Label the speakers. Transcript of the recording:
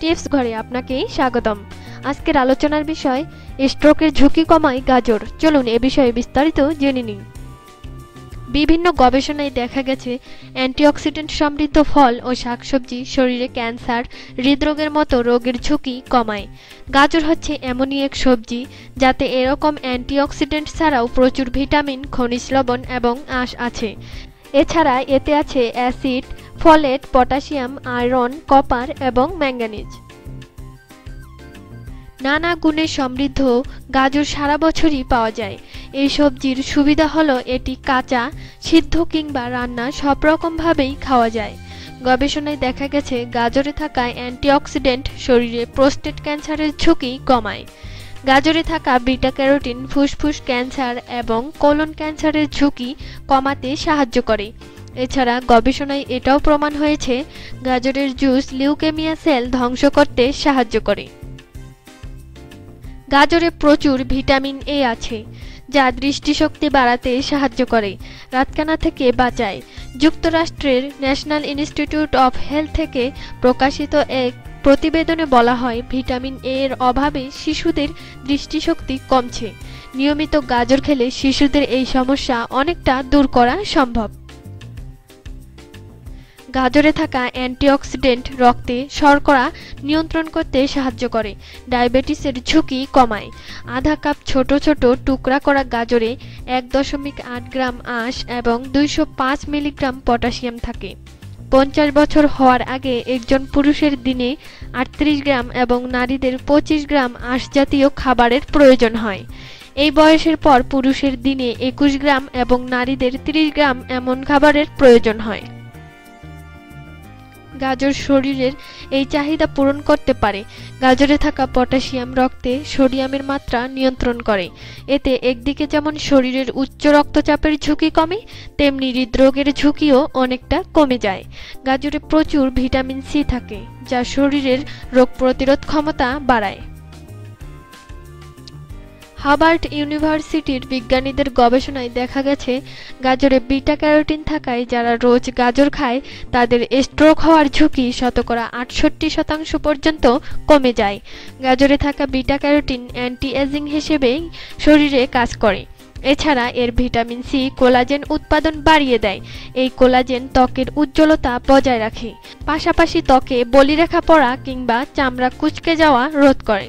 Speaker 1: Tips ঘরে আপনাকে স্বাগতম। আজকের আলোচনার বিষয়, স্ট্রোকের ঝুঁকি কমায় গাজর। চলুন এ বিষয়ে বিস্তারিত জেনে নিন বিভিন্ন গবেষণায় দেখা গেছে, অ্যান্টিঅক্সিডেন্ট সমৃদ্ধ ফল ও শাকসবজি শরীরে ক্যান্সার, হৃদরোগের মতো রোগের ঝুঁকি কমায়। গাজর হচ্ছে এমনই এক সবজি যাতে এরকম অ্যান্টিঅক্সিডেন্ট ছাড়াও প্রচুর ভিটামিন, খনিজ লবণ এবং আঁশ আছে। এছাড়া এতে আছে acid folate, potassium, iron, copper এবং ম্যাঙ্গানিজ। নানা গুণে সমৃদ্ধ গাজর সারা বছরই পাওয়া যায়। এই সবজির সুবিধা হলো এটি কাঁচা, সিদ্ধ কিংবা রান্না সব রকমভাবেই খাওয়া যায়। গবেষণায় দেখা গেছে, গাজরে থাকা অ্যান্টিঅক্সিডেন্ট শরীরে প্রোস্টেট ক্যান্সারের ঝুঁকি কমায়। গাজরে থাকা বিটা ক্যারোটিন, ফুসফুস ক্যান্সার এবং কোলন ক্যান্সারের ঝুঁকি কমাতে সাহায্য করে। এছাড়া গবেষণায় এটাও প্রমাণ হয়েছে, গাজরের জুস লিউকেমিয়া সেল ধ্বংস করতে সাহায্য করে। গাজরে প্রচুর ভিটামিন এ আছে, যা দৃষ্টিশক্তি বাড়াতে সাহায্য করে, রাতকানা থেকে বাঁচায়। যুক্তরাষ্ট্রের ন্যাশনাল ইনস্টিটিউট অফ হেলথ থেকে প্রকাশিত এক প্রতিবেদনে বলা হয়, ভিটামিন এ এর অভাবে শিশুদের দৃষ্টিশক্তি কমছে। নিয়মিত গাজর খেলে শিশুদের এই সমস্যা অনেকটা দূর করা সম্ভব। গাজরে থাকা অ্যান্টিঅক্সিডেন্ট রক্তে শর্করা নিয়ন্ত্রণ করতে সাহায্য করে, ডায়াবেটিসের ঝুঁকি কমায়। আধা কাপ ছোট ছোট টুকরা করা গাজরে এক দশমিক আট গ্রাম আঁশ এবং দুইশো পাঁচ মিলিগ্রাম পটাশিয়াম থাকে। পঞ্চাশ বছর হওয়ার আগে একজন পুরুষের দিনে আটত্রিশ গ্রাম এবং নারীদের পঁচিশ গ্রাম আঁশ জাতীয় খাবারের প্রয়োজন হয়। এই বয়সের পর পুরুষের দিনে একুশ গ্রাম এবং নারীদের ত্রিশ গ্রাম এমন খাবারের প্রয়োজন হয়। গাজর শরীরের এই চাহিদা পূরণ করতে পারে। গাজরে থাকা পটাশিয়াম রক্তে সোডিয়ামের মাত্রা নিয়ন্ত্রণ করে। এতে একদিকে যেমন শরীরের উচ্চ রক্তচাপের ঝুঁকি কমে, তেমনি হৃদরোগের ঝুঁকিও অনেকটা কমে যায়। গাজরে প্রচুর ভিটামিন সি থাকে, যা শরীরের রোগ প্রতিরোধ ক্ষমতা বাড়ায়। হাবার্ট ইউনিভার্সিটির বিজ্ঞানীদের গবেষণায় দেখা গেছে, গাজরে বিটা ক্যারোটিন থাকায় যারা রোজ গাজর খায়, তাদের স্ট্রোক হওয়ার ঝুঁকি শতকরা আটষট্টি শতাংশ পর্যন্ত কমে যায়। গাজরে থাকা বিটা ক্যারোটিন অ্যান্টি এজিং হিসেবে শরীরে কাজ করে। এছাড়া এর ভিটামিন সি কোলাজেন উৎপাদন বাড়িয়ে দেয়। এই কোলাজেন ত্বকের উজ্জ্বলতা বজায় রাখে। পাশাপাশি ত্বকে বলিরেখা পড়া কিংবা চামড়া কুচকে যাওয়া রোধ করে।